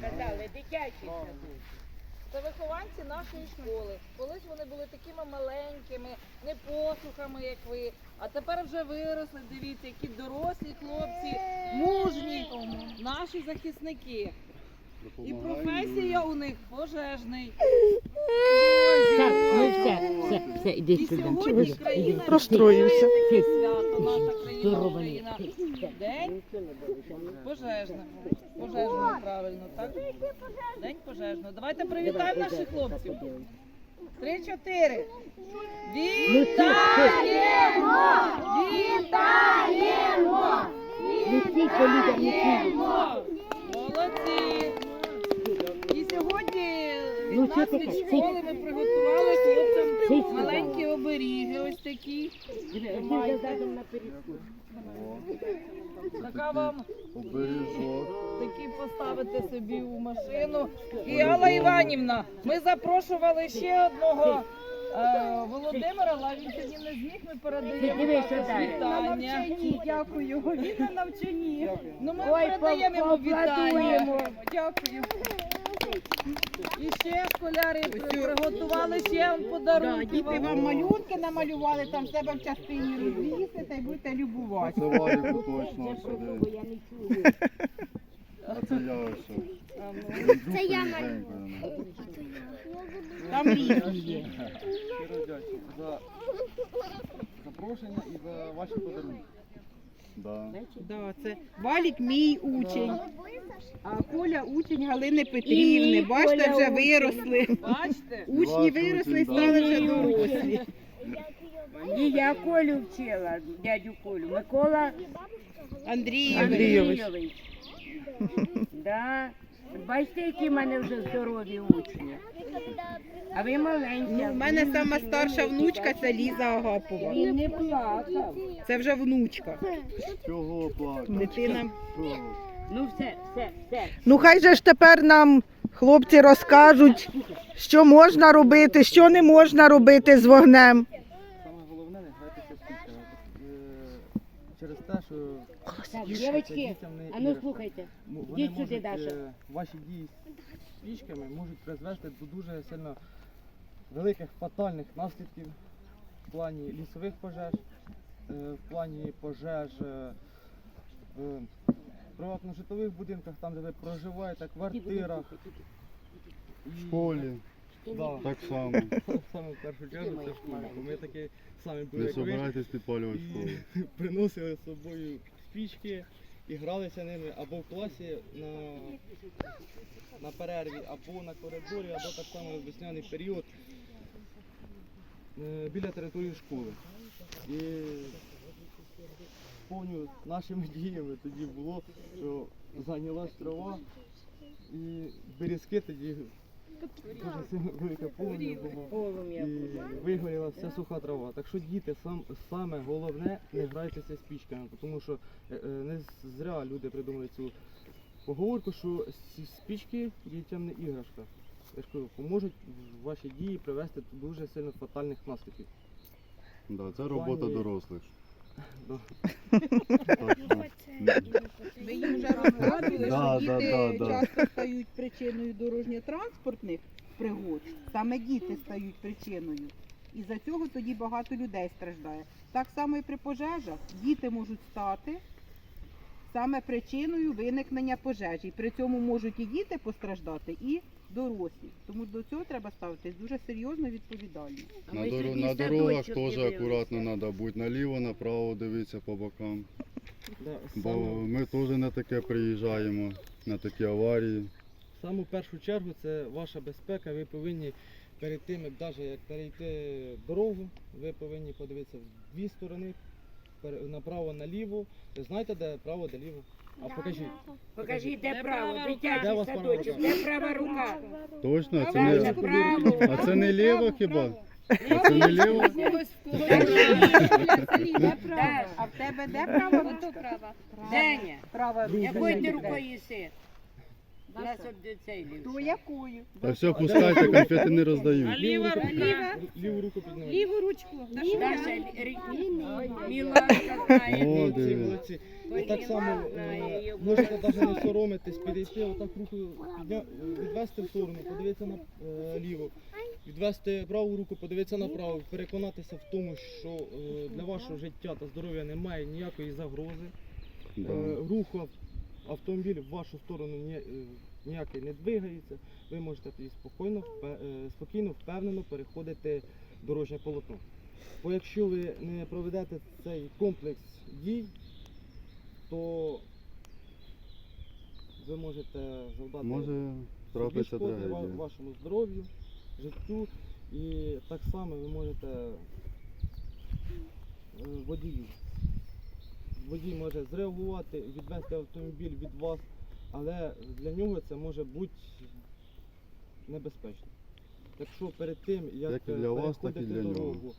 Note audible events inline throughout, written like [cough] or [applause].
Казали, дитячий садок. Це вихованці нашої школи. Колись вони були такими маленькими, не посухами, як ви. А тепер вже виросли. Дивіться, які дорослі хлопці, мужні, наші захисники. І професія у них пожежний. Так, ну все, все, все, іди І сюди. сьогодні країна Розстроївся. свято, наша країна. Україна. День пожежного. Пожежного, правильно, так? День пожежного. Давайте привітаємо наших хлопців. Три-чотири. Вітаємо! Вітаємо! Вітаємо! Молодці! І сьогодні Ну, від нас від школи ми приготували маленькі оберіги ось такі. Така вам такі поставити собі у машину. І Алла Іванівна, ми запрошували ще одного е, Володимира, але він сьогодні не зміг. Ми передаємо Дивись, також сюди. вітання. Дякую. Він на навчанні. Ну ми передаємо йому вітання. Дякую. І ще школяри приготували ще вам подарунки. Діти вам малюнки намалювали, там себе в частині розвісите і будете любувати. Це Валіку точно. А це я ось. Це я Там різні є. Щиро дякую за запрошення і за ваші подарунки. Да. Да, це Валік мій учень, а Коля учень Галини Петрівни. Бачите, вже виросли. Бачите? Учні виросли і стали вже дорослі. І я Колю вчила, дядю Колю. Микола Андрій, Андрійович. Да. Бачите, які в мене вже здорові учні. А ви маленькі. Ну, в мене сама старша внучка це Ліза Агапова. Він не плакав. Це вже внучка. Чого плакати? Дитина. Ну все, все, все. Ну хай же ж тепер нам хлопці розкажуть, що можна робити, що не можна робити з вогнем. Саме головне не грайтеся спічками. Е, Через те, що Так, дівчатки, а ну слухайте. Йдіть сюди, можуть, Даша. е, ваші дії з спічками можуть призвести до дуже сильно великих фатальних наслідків в плані лісових пожеж, е, в плані пожеж е, в приватно-житлових будинках, там де ви проживаєте, квартирах. В школі Да. так само. [laughs] Саме в першу чергу це школа. Бо ми такі самі були Не як ви, собирайтесь підпалювати школу. і [laughs] приносили з собою спічки і гралися ними або в класі на, на перерві, або на коридорі, або так само в весняний період е, біля території школи. І повню нашими діями тоді було, що зайнялась трава і берізки тоді дуже сильно велике полум'я було. І вигоріла вся суха трава. Так що діти, сам, саме головне не грайтеся з спічками, тому що е, е, не зря люди придумали цю поговорку, що спічки дітям не іграшка. Я ж кажу, поможуть ваші дії привести до дуже сильно фатальних наслідків. Да, це робота дорослих. Ви їм вже розказували, Да, що да, діти да, да. часто стають причиною дорожньо-транспортних пригод. Саме діти стають причиною. І за цього тоді багато людей страждає. Так само і при пожежах діти можуть стати саме причиною виникнення пожежі. При цьому можуть і діти постраждати, і дорослі. Тому до цього треба ставитись дуже серйозно і відповідально. На, сьогодні на дорогах теж акуратно треба бути. Наліво, направо дивитися по бокам. Да, Бо саме- ми теж на таке приїжджаємо, на такі аварії. В саму першу чергу це ваша безпека. Ви повинні перед тим, як навіть як перейти дорогу, ви повинні подивитися в дві сторони, пере- направо, наліво. Ви знаєте, де право, де ліво? А покажіть. Покажіть, де Де право. Де дитячий вас права садочок, рука? де права рука. Точно? Це не, право. а це не ліво хіба? А це не ліво? Де? А в тебе де права ручка? Деня, Права якою ти рукою їси? Нас от цей То лівша. якою? Та все, пускайте, конфети не роздають. Ліву руку, піднімайте. Ліву руку піднімайте. Ліву ручку. Наша Рі- Міланка знає. Молодці, молодці. І так само е, можете навіть не соромитись, підійти, отак руку підня... відвести в сторону, подивитися на е, ліву, відвести праву руку, подивитися направо, переконатися в тому, що е, для вашого життя та здоров'я немає ніякої загрози. Да. Е, руху автомобіль в вашу сторону е, ніякий не двигається. Ви можете тоді спокійно, е, спокійно, впевнено переходити дорожнє полотно. Бо якщо ви не проведете цей комплекс дій, то ви можете завдати Може трапитися шкоди вашому здоров'ю, життю і так само ви можете е, водію. Водій може зреагувати, відвести автомобіль від вас, але для нього це може бути небезпечно. Так що перед тим, як, Як е, для вас, так і для нього. дорогу,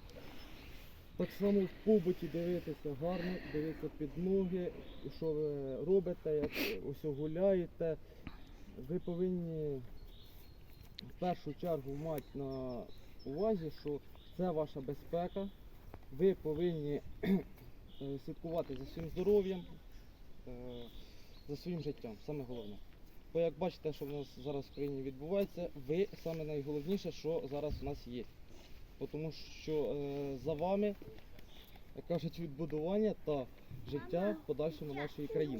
так само в побуті дивитися гарно, дивитися під ноги, що ви робите, як ось гуляєте. Ви повинні в першу чергу мати на увазі, що це ваша безпека. Ви повинні слідкувати за своїм здоров'ям, е, за своїм життям, саме головне. Бо як бачите, що в нас зараз в країні відбувається, ви саме найголовніше, що зараз в нас є. Бо Тому що е, за вами, як кажуть, відбудування та життя в подальшому нашої країни.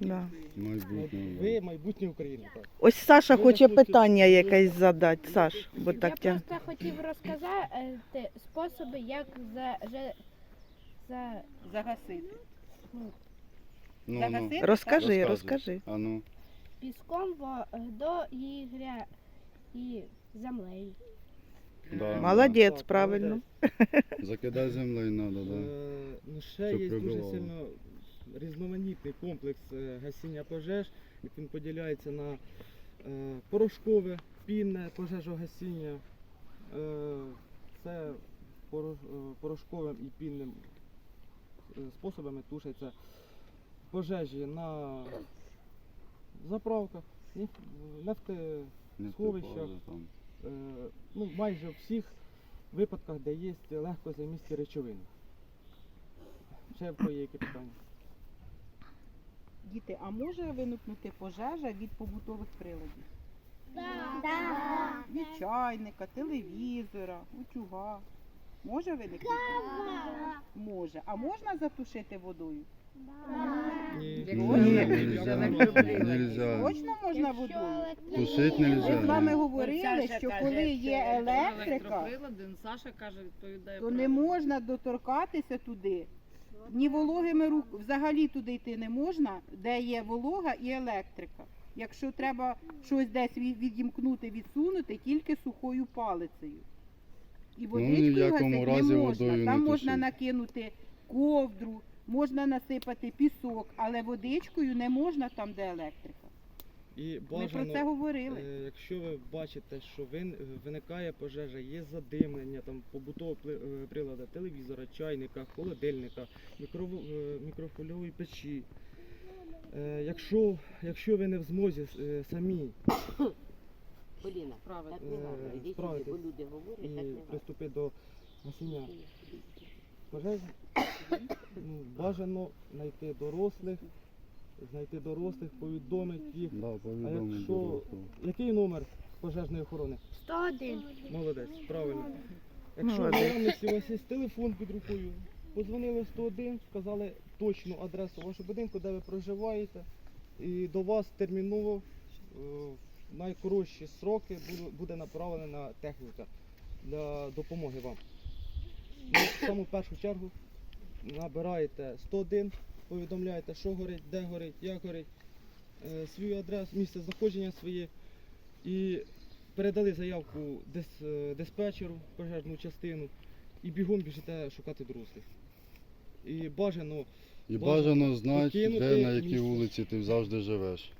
Да. Майбутнє. Ви майбутнє України. Так. Ось Саша Ви хоче захочете- питання якесь задати. Саш, бо Я так тя. просто хотів розказати способи, як за, за, за Загасити. Ну, ну. Загасити? Розкажи, Розказуй. розкажи. А ну. піском, водою і, гря... і землею. Да, Молодець, правильно. Закидай землею треба, да. Е, ну, ще Щоб є дуже прибивало. сильно різноманітний комплекс е, гасіння пожеж. як Він поділяється на е, порошкове, пінне пожежогасіння. Е, це поро- е, порошковим і пінним способами тушаться пожежі на заправках, неф- нефте, Не сховищах. попаде там. е, ну, майже у всіх випадках, де є легкозаймисті речовини. Ще в кого є які питання? Діти, а може виникнути пожежа від побутових приладів? Від чайника, телевізора, утюга. Може виникнути? Може. А можна затушити водою? Нельзя. Точно можна водою? Тушить Ми з вами говорили, що коли є електрика, Електроприлади, Саша каже, відповідає. то не можна доторкатися туди. Ні вологими рук взагалі туди йти не можна, де є волога і електрика. Якщо треба щось десь від- відімкнути, відсунути, тільки сухою палицею. І водичкою Ну, в якому разі не можна. водою Там не можна тушити. накинути ковдру, можна насипати пісок, але водичкою не можна там, де електрика. І Ми про це говорили. е, якщо ви бачите, що вин- виникає пожежа, є задимлення, там побутового пли- е, приладу, телевізора, чайника, холодильника, мікрово- е, мікрохвильової печі. Е, Якщо, якщо ви не в змозі е, самі Поліна, Правильно. так не треба. Іди сюди, бо люди говорять, і так не треба. приступити до гасіння пожежі, ну, бажано знайти дорослих, знайти дорослих, повідомити їх. Да, А якщо дорослого. який номер пожежної охорони? 101. Молодець, правильно. Якщо в Молодець. наявності у вас є телефон під рукою, подзвонили в 101, сказали точну адресу вашого будинку, де ви проживаєте, і до вас терміново е, найкоротші сроки буде, буде направлена техніка для допомоги вам. Ну, в саму першу чергу набираєте 101, повідомляєте, що горить, де горить, як горить, е, свою адресу, місце знаходження своє і передали заявку дис, е, диспетчеру пожежну частину і бігом біжите шукати дорослих. І бажано І бажано знати, покинути де на якій місце. вулиці ти завжди живеш.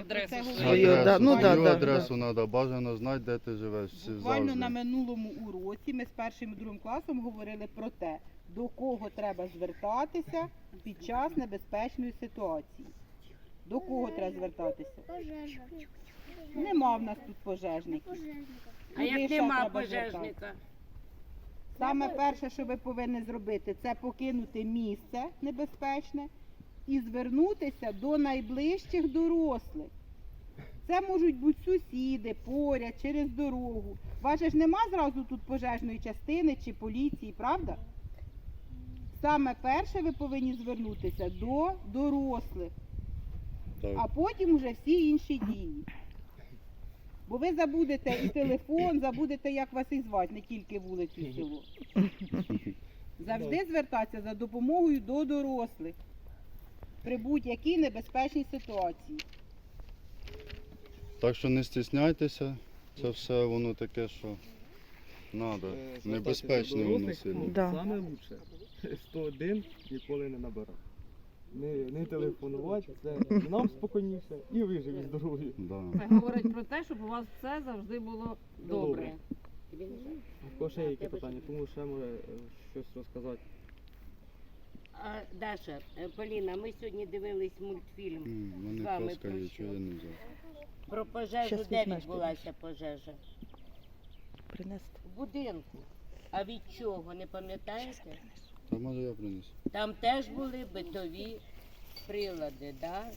Адресу Це свою. Адресу, да, ну да, свою да, адресу треба, бажано знати, де ти живеш. всі Буквально завжди. на минулому уроці ми з першим і другим класом говорили про те, до кого треба звертатися під час небезпечної ситуації. До кого треба звертатися? Пожежа. Нема в нас тут пожежників. А як ще нема треба пожежника? Саме перше, що ви повинні зробити, це покинути місце небезпечне і звернутися до найближчих дорослих. Це можуть бути сусіди, поряд, через дорогу. Ваше ж нема зразу тут пожежної частини чи поліції, правда? Саме перше ви повинні звернутися до дорослих, Так. а потім вже всі інші дії. Бо ви забудете і телефон, забудете, як вас і звати, не тільки вулицю і село. [laughs] Завжди звертатися за допомогою до дорослих при будь-якій небезпечній ситуації. Так що не стісняйтеся, це все воно таке, що треба. Е, Небезпечне воно сильно. Да. Саме лучше 101 ніколи не набирати. Не, не телефонувати, це нам спокійніше, і ви живі здорові. Да. Це говорить про те, щоб у вас все завжди було добре. У кого ще є які питання, тому ще може щось розказати. А, Даша, е, Поліна, ми сьогодні дивились мультфільм М, З вами про що? чого я не взяв. про пожежу, Щас де візьмеш відбулася пожежа? Принести. В будинку. А від чого, не пам'ятаєте? Та може я принесу. Там теж були битові прилади, да?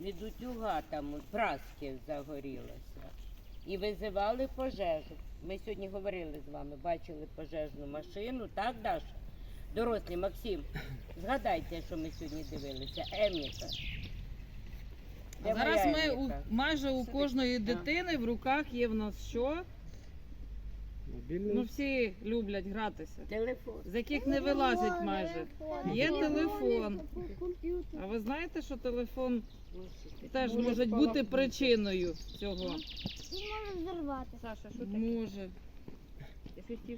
Від утюга там праски загорілося. І визивали пожежу. Ми сьогодні говорили з вами, бачили пожежну машину, так, Даша? Дорослі, Максим, згадайте, що ми сьогодні дивилися. Еміка. Де зараз моя ми у, Еміка? майже у кожної дитини в руках є в нас що? Мобільний Ну всі люблять гратися. Телефон. З яких не вилазять майже. Є телефон. А ви знаєте, що телефон теж може бути причиною цього? Він може взорвати. Саша, що Може.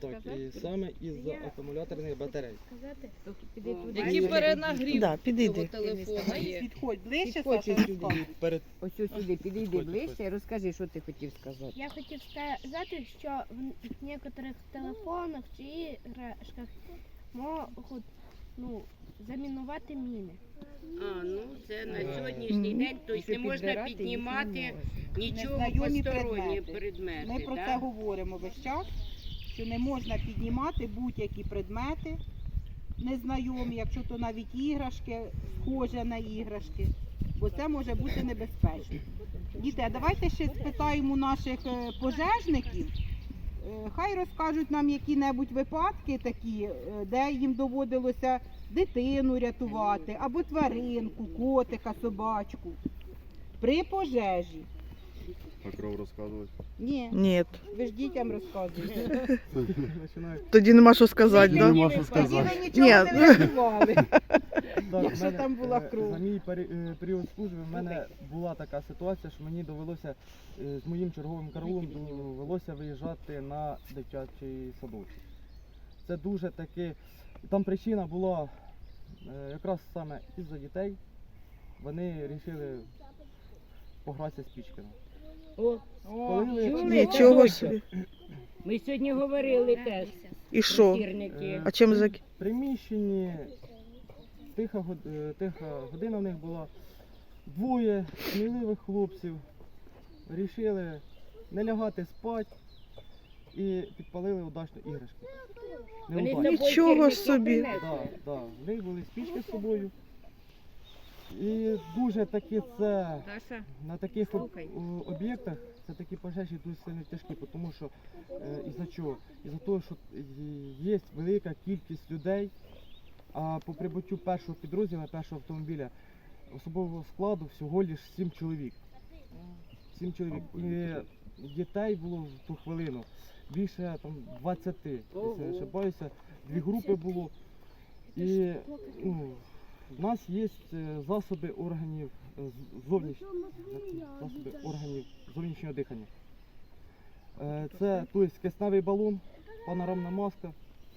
Так, і саме із акумуляторних батарей. сказати? Який перенагрів Да, цього підійди. телефона є. Підходь ближче, Підходь Саша, сюди. Перед Ось ось сюди, підійди Ходь, ближче і розкажи, що ти хотів сказати. Я хотів сказати, що в некоторих телефонах чи іграшках можуть ну, замінувати міни. А, ну це на сьогоднішній день, тобто не можна піднімати нічого Незнайомі посторонні предмети. предмети. Ми про да? це говоримо весь час, що не можна піднімати будь-які предмети незнайомі, якщо то навіть іграшки, схожі на іграшки, бо це може бути небезпечно. Діти, давайте ще спитаємо наших е, пожежників. Е, Хай розкажуть нам які-небудь випадки такі, е, де їм доводилося дитину рятувати, або тваринку, котика, собачку. При пожежі. А кров розказувати. Ні, Ні, ви ж дітям розказуєте. тоді нема що сказати, Ні, да? Нема що Тоді сказати. ви нічого Ні. не врятували. Так, Якщо в там була е, кров. За мій пері- е, період служби в мене була така ситуація, що мені довелося е, з моїм черговим караулом довелося виїжджати на дитячий садочок. Це дуже таки. Там причина була е, якраз саме із-за дітей. Вони вирішили погратися спічками. О, чули? Нічого собі. Ми сьогодні говорили теж І що? А чим за В приміщенні тиха, год- е, тиха година в них була. Двоє сміливих хлопців вирішили не лягати спати і підпалили удачно іграшки. Неудачно. Нічого собі. Да, да. В них були спічки з собою. І дуже таки це Даша, на таких об- Слухай. о- об'єктах це такі пожежі дуже сильно тяжкі, тому що е, із-за чого? Із-за того, що є велика кількість людей, а по прибуттю першого підрозділу, першого автомобіля, особового складу всього лиш 7 чоловік. 7 чоловік. І дітей було в ту хвилину більше там 20, якщо не ошибаюся. Дві групи було. І ну, в нас є е, засоби органів е, засоби органів зовнішнього дихання. Е, Це тобто, кисневий балон, панорамна маска,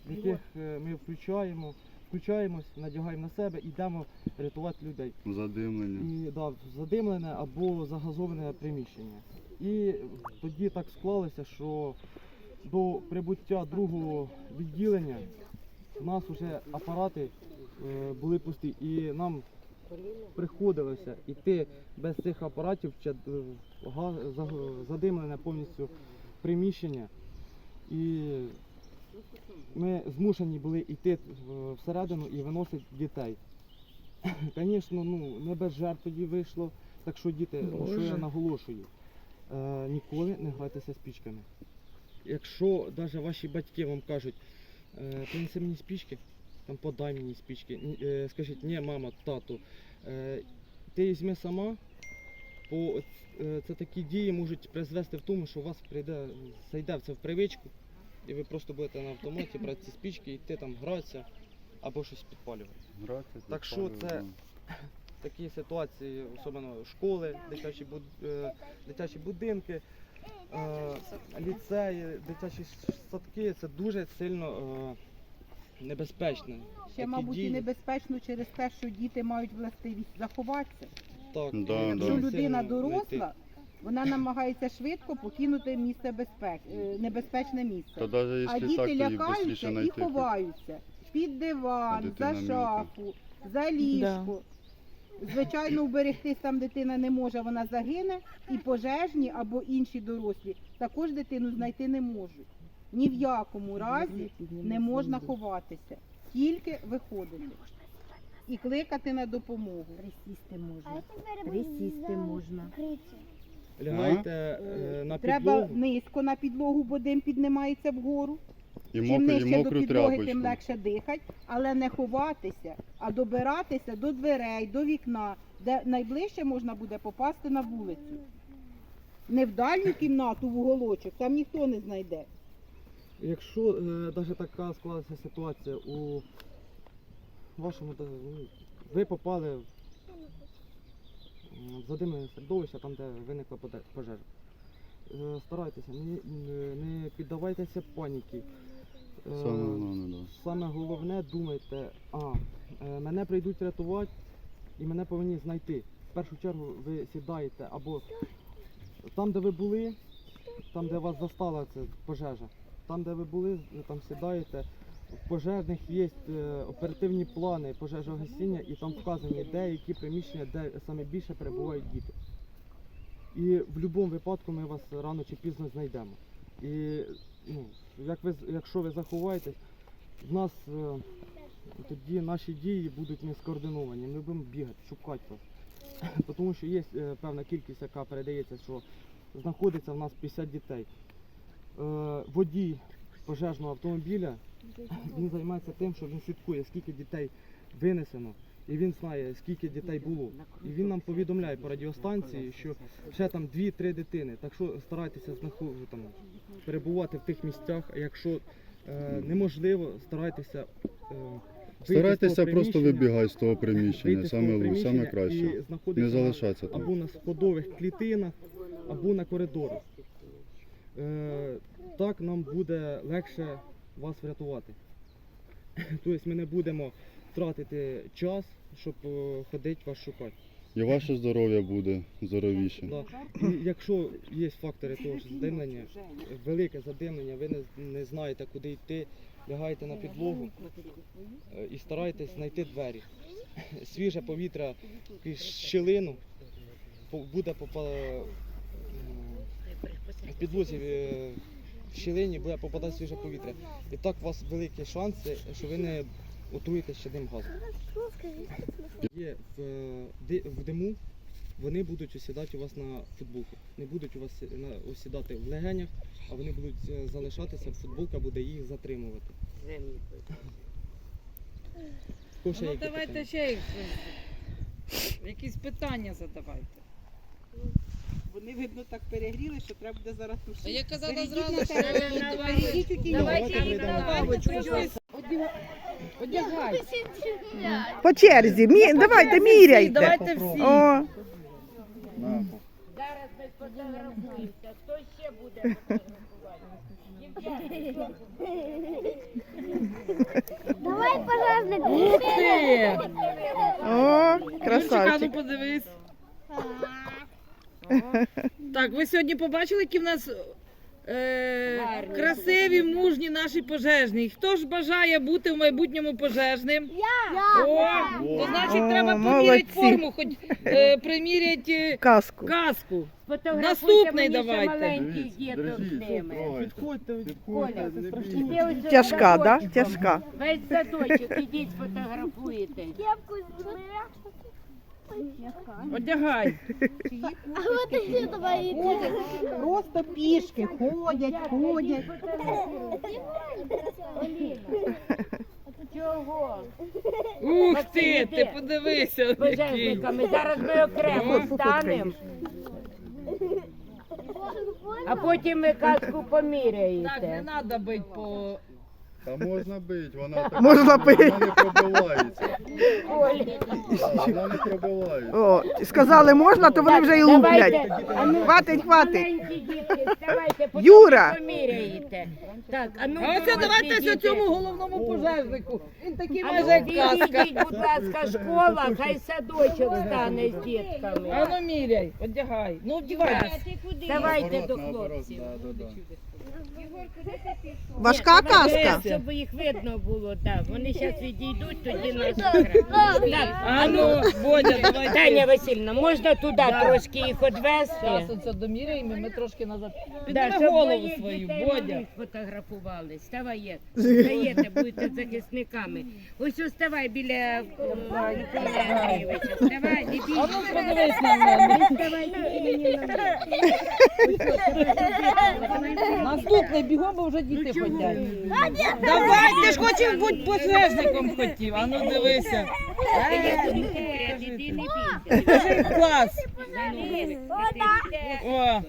в яких ми включаємо, включаємось, надягаємо на себе і йдемо рятувати людей. Задимлення. І да, задимлене або загазоване приміщення. І тоді так склалося, що до прибуття другого відділення у нас вже апарати були пусті, і нам приходилося йти без цих апаратів, за- задимлене повністю приміщення. І ми змушені були йти всередину і виносити дітей. [laughs] Звісно, ну, не без жертв тоді вийшло. Так що діти, ну, що я наголошую, е, ніколи не грайтеся спічками. Якщо навіть ваші батьки вам кажуть, е, принеси мені спічки, там подай мені спічки, е, скажіть, ні, мама, тату, е, ти візьми сама, бо е, це такі дії можуть призвести в тому, що у вас прийде, зайде в це в привичку, і ви просто будете на автоматі [coughs] брати ці спічки, йти там гратися або щось підпалювати. Грати, Так що це- ну. [coughs] Такі ситуації, особливо школи, дитячі, буд- дитячі будинки, ліцеї, дитячі садки це дуже сильно небезпечно. Ще, Такі мабуть, і дії. небезпечно через те, що діти мають властивість заховатися. Так, Да, і да. Якщо людина доросла, вона намагається швидко покинути місце безпеки, е, небезпечне місце. Та навіть А якщо діти так, то їх лякаються швидше і знайти. ховаються під диван, за шафу, за ліжко. Звичайно, уберегтись там дитина не може, вона загине, і пожежні або інші дорослі також дитину знайти не можуть. Ні в якому разі не можна ховатися, тільки виходити і кликати на допомогу. Присісти можна. Присісти можна. Лягайте е, на Треба підлогу. низько на підлогу, бо дим піднімається вгору. І, Чим мокру, і нижче до мокру підлоги, тряпочку. тим легше дихати, але не ховатися, а добиратися до дверей, до вікна, де найближче можна буде попасти на вулицю. Не в дальню кімнату в уголочок, там ніхто не знайде. Якщо е, навіть така склалася ситуація у вашому ви попали в задимлене середовище, там де виникла пожежа. Е, Старайтеся, не, піддавайтеся паніки. Е, Саме головне, да. Саме головне думайте, а, е, мене прийдуть рятувати і мене повинні знайти. В першу чергу ви сідаєте або там, де ви були, там, де вас застала ця пожежа, там, де ви були, там сідаєте. В пожежних є е, оперативні плани пожежогасіння і там вказані, де які приміщення, де саме більше перебувають діти. І в будь-якому випадку ми вас рано чи пізно знайдемо. І ну, як ви, якщо ви заховаєтесь, в нас е, тоді наші дії будуть не скоординовані. Ми будемо бігати, шукати вас. Тому що є е, певна кількість, яка передається, що знаходиться в нас 50 дітей. Е, водій пожежного автомобіля він займається тим, що він слідкує, скільки дітей винесено, і він знає, скільки дітей було. І він нам повідомляє по радіостанції, що ще там 2-3 дитини. Так що старайтеся знаху- там, перебувати в тих місцях, а якщо е, неможливо, старайтеся. Е, Старайтеся просто приміщення, вибігати з того приміщення, з саме, того саме приміщення краще. і Не залишатися там. або на сходових клітинах, або на коридорах. Е, так нам буде легше вас врятувати. [laughs] Тобто ми не будемо тратити час, щоб е, ходити вас шукати. І ваше здоров'я буде здоровіше. Да. І якщо є фактори того ж задимлення, велике задимлення, ви не, не знаєте, куди йти, лягаєте на підлогу е, і старайтесь знайти двері. [laughs] Свіже повітря якусь щілину буде попа... підлозі е, в щілині буде попадати свіже повітря. І так у вас великі шанси, що ви не отруєтесь щодним газом. Є в, в диму, вони будуть осідати у вас на футболку. Не будуть у вас е, осідати в легенях, а вони будуть е, залишатися, футболка буде їх затримувати. Ще Ну давайте питання? ще якісь питання задавайте. Вони, видно, так перегріли, що треба буде зараз А тушити. я казала зразу, що перейдіть у прийдемо. Одягай. По черзі, мі... давайте міряйте. Давайте всі. О, Зараз ми сфотографуємося. Хто ще буде Давай пожежник. Ти! о, Юрчика, ну красавчик. подивись. [laughs] Так, ви сьогодні побачили, які в нас е, Гарні. красиві, мужні наші пожежні. Хто ж бажає бути в майбутньому пожежним? Я! О, то значить О, треба молодці. поміряти форму, хоч е, приміряти Казку. каску. Фотографуйте Наступний ще давайте. діток з ними. Підходьте, Коля, ось Тяжка, да? садочок. Тяжка. Весь садочок, ідіть сфотографуєте. Одягай. Просто пішки ходять, ходять. Чого? Ух ти, ти подивися. З який. Пожежниками. Зараз ми окремо станемо, а потім ви казку Так, не поміряєте. треба бити по... Та можна бити, вона [laughs] така. Можна бити. Вона не пробивається. Вона не пробивається. О, сказали можна, то вони вже й луплять. А ну, Хватить, хватить. Маленькі дітки, вставайте, потім Юра! ви поміряєте. Так, а ну, А оце давайте діти. цьому головному пожежнику. Він такий А майже ну, як казка. будь ласка, школа, хай садочок стане з А дітками. ну міряй, одягай. Ну вдівайся. Давайте до Наоборот, наоборот, хлопців. да, да, да. Важка казка. Щоб їх видно було, так. Вони зараз відійдуть, тоді нас. Так, А ну, Бодя, давай. Таня Васильівна, можна туди Да. трошки їх Зараз відвести? оце доміряємо, і ми трошки назад. Да, щоб голову моїх свою, дітей Бодя. малих фотографували. Ставайте, стаєте, [laughs] будете захисниками. Ось уставай біля е, Миколи Андрійовича. Вставай, не А бійся. ну подивись на мене. Тільки мені на давай. Бігом, бо вже діти Ну, ходять. Давай, ти ж хотів бути пожежником хотів. А ну дивися. Кажи клас. О,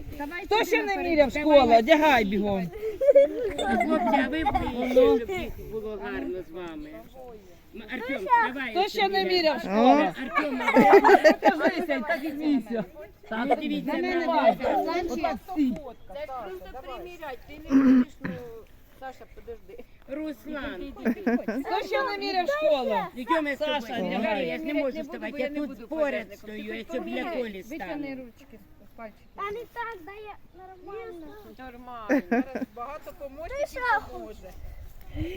хто ще не міряв школу? Одягай бігом. Хлопці, а ви було гарно з вами. Артем, давай. Хто ще не міряв школу? Артем, Покажися і так смійся. ну дивіться на мене. Отак стій. Руслан, Хто ще не міряв школу? йдемо з Саша, тобою. давай. Давай, я ж не можу вставати, я тут поряд стою, я щоб біля колі стану. Та не так, дай я нормально. Нормально. Багато помочників поможе.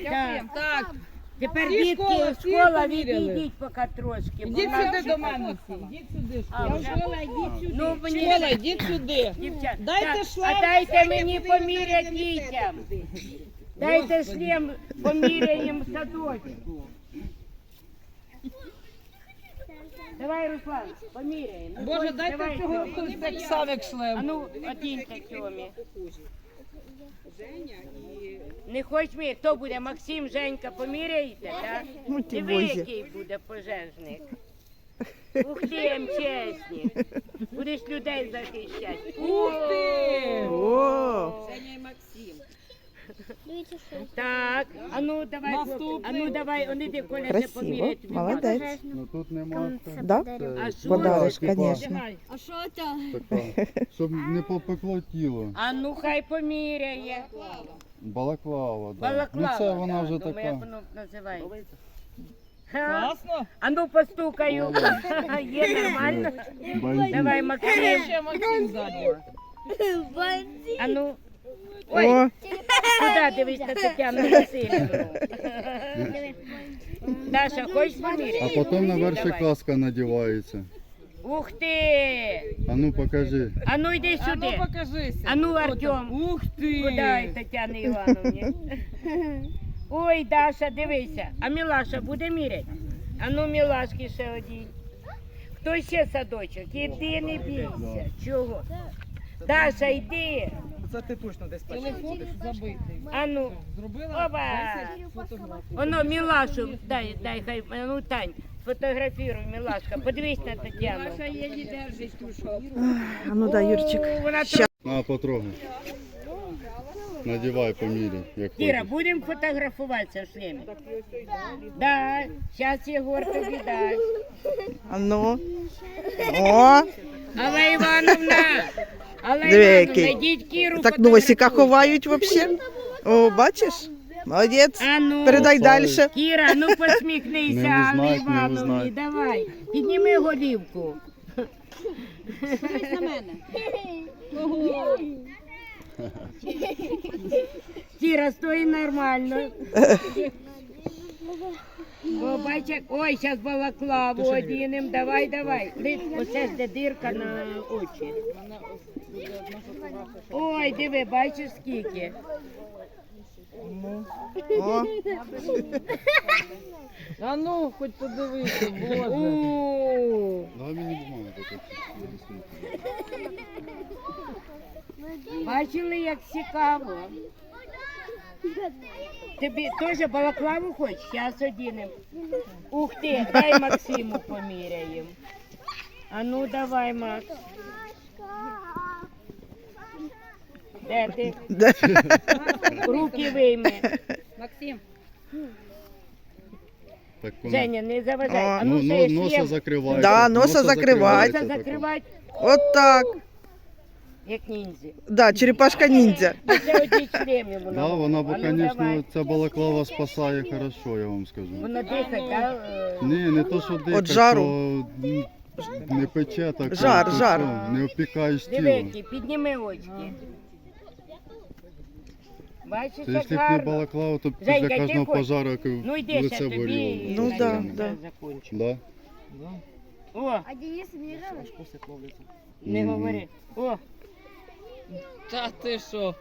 Так, Так, тепер Всі дітки, школи, всі школа, поміряли. відійдіть поки трошки. бо ідіть сюди ще до мене всі. Ідіть сюди, А, школа. вже? Ну, мені- Школа, ідіть сюди. Дівчат, Дайте так, шлем, а дайте мені поміряти дітям. Дайте шлем, поміряємо садочку. Давай, Руслан, поміряємо. Ну, Боже, дайте цього так сам як А шлем. ну, одіньте Тьомі. Не хоч ми, хто буде? Максим, Женька, поміряєте, так? Ну ти Диви, боже. який буде пожежник. Ух ти, чесні. Будеш людей захищати. Ух ти! О, і що. Так, а ну давай, Наступний. а ну давай, вони де Коля ще Красиво, поміряє тобі. молодець. Ну тут нема. Да? Це А що? Подариш, типа, звісно. А що це? така, щоб не попекло тіло. А ну хай поміряє. Балаклава, да. Балаклава. Ну це вона да, вже думаю, як така. воно називається. Ха? Класно. А ну постукаю. [laughs] Є нормально. Бандит. Давай, Максим. Ще Максим ззаді. А ну. Ой, О, куди дивись на Тетяну Васильівну? Даша, хочеш А потім наверші Давай. каска надівається. Ух ти! А ну покажи. А ну йди А ну сюди. покажися. А ну, Артем. Ух ти! Подай Тетяні Івановні. Ой, Даша, дивися. А Мілаша буде міряти? А ну, Мілашки ще одій. Хто ще садочок? Іди, не бійся. Чого? Даша, йди. Це ти точно десь Телефон забитий. А ну, Зробила Опа! 10 фотографій. воно Мілашу, дай, дай, хай, ну, Тань, сфотографіруй, Мілашка. Подивись на Тетяну. а ну да, Юрчик. Вона Ща. На, потрогай. Надівай, поміряй, як Кіра, хочеш. будемо фотографуватися в шлемі? Да, зараз Єгор тобі дасть. А ну. О, Алла Івановна! Івановна, Кіру так носика фотографуйте. ховають взагалі. О, бачиш? Молодець. А ну, Передай далі. Кіра, ну посміхнися, [laughs] не Івановні, давай. Підніми голівку. Кіра, стой нормально. [laughs] О, бач, ой, зараз балаклаву одінем, давай, давай. Ли- Оце ж де дирка на очі. Ой, диви, бачиш скільки. О, [laughs] А ну, хоч подивися, боже. У, Дай мені бумагу таку. Бачили, як цікаво. Тобі теж балаклаву хочеш? Зараз одінем. Ух ти, дай Максиму поміряємо. А ну давай, Макс. Де ти? Руки вийми. Максим, Так вона- Женя, не заважай. О. А Ну, ну, ну, носа шлем. Да, носа закривайте. Носа тако. закривати, От так. Як ніндзі. Да, черепашка ніндзя. Це одні йому Да, вона, давай. звісно, ця балаклава спасає хорошо, я вам скажу. Вона дихать, а? е, Ні, не то, що дихать, жару. що м, не пече так. Жар, що- жар. що, Не опікаєш тіло. які, підніми очки. Бачиш, Це як якщо б не гарно. балаклава, то Женька, після ти кожного хоч- пожару як Ну йди ще лице тобі. горіло. Ну да, да. закончимо. Да? О, А Денис не Мгм. говори. О, та ти що?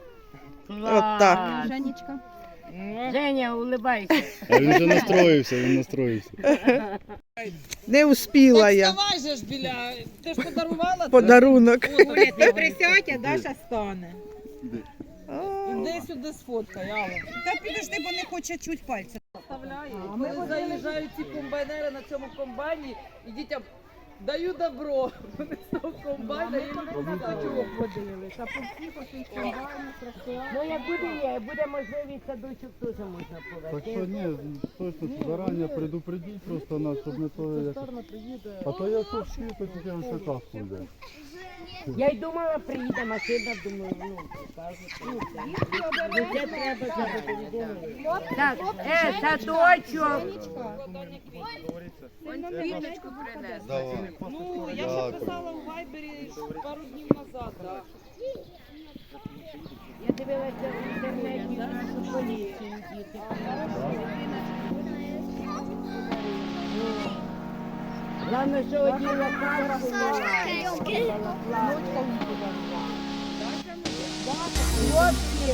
клас. так. Женечка. Женя, улибайся. А він вже настроївся, він настроївся. Не успіла я. Вставай же ж біля, ти ж подарувала? Подарунок. Оля, ти присядь, а Даша стане. Іди сюди сфоткай, Алла. Та підожди, бо не хоче чуть пальця. Вставляю. Коли заїжджають ці комбайнери на цьому комбайні, і дітям даю добро. Вони з того комбайна і Ну як буде, є, буде можливість садочок теж можна Так що повести. ні, точно зарані предупредіть просто нас, щоб не то як. А то я тут то тільки ось така буде. Я й думала, приїде машина, думаю, ну, покажуть. Ну, це треба зробити. Так, е, садочок. Давай. Ну, я ще писала у Вайбері пару днів назад, так. Я дивилася в інтернеті нашу поліцію діти. Главное, що одні локації Хлопці,